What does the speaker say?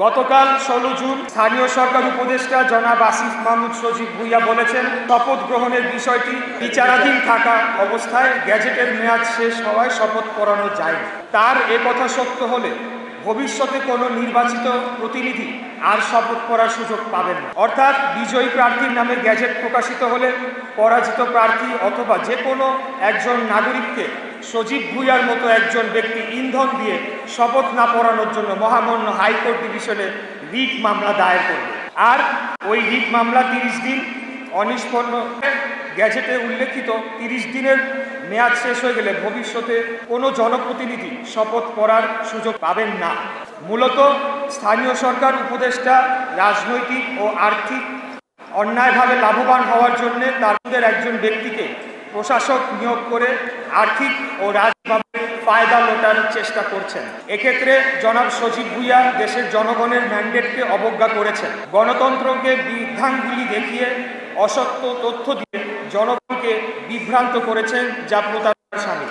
গতকাল ষোলো জুন স্থানীয় সরকার উপদেষ্টা জনাব আসিফ মাহমুদ সজীব ভুইয়া বলেছেন, শপথ গ্রহণের বিষয়টি বিচারাধীন থাকা অবস্থায় গ্যাজেটের মেয়াদ শেষ হওয়ায় শপথ পড়ানো যায় তার এ কথা সত্য হলে ভবিষ্যতে কোনো নির্বাচিত প্রতিনিধি আর শপথ করার সুযোগ পাবেন না। অর্থাৎ বিজয়ী প্রার্থীর নামে গ্যাজেট প্রকাশিত হলে পরাজিত প্রার্থী অথবা যে কোনো একজন নাগরিককে সজীব ভুইয়ার মতো একজন ব্যক্তি ইন্ধন দিয়ে শপথ না পড়ানোর জন্য মহামান্য হাইকোর্ট ডিভিশনে রিট মামলা দায়ের করবে। আর ওই রিট মামলা তিরিশ দিন, অনিষ্পন্ন গ্যাজেটে উল্লেখিত তিরিশ দিনের মেয়াদ শেষ হয়ে গেলে ভবিষ্যতে কোনো জনপ্রতিনিধি শপথ পড়ার সুযোগ পাবেন না। মূলত স্থানীয় সরকার উপদেষ্টা রাজনৈতিক ও আর্থিক অন্যায়ভাবে লাভবান হওয়ার জন্য তাদের একজন ব্যক্তিকে প্রশাসক নিয়োগ করে আর্থিক ও রাজভাবে ফায়দা লোটার চেষ্টা করছেন। এক্ষেত্রে জনাব সজীব ভুইয়া দেশের জনগণের ম্যান্ডেটকে অবজ্ঞা করেছেন। গণতন্ত্রকে বিধানগুলি দেখিয়ে অসত্য তথ্য দিয়ে জনগণকে বিভ্রান্ত করেছেন যা প্রতারণার সামিল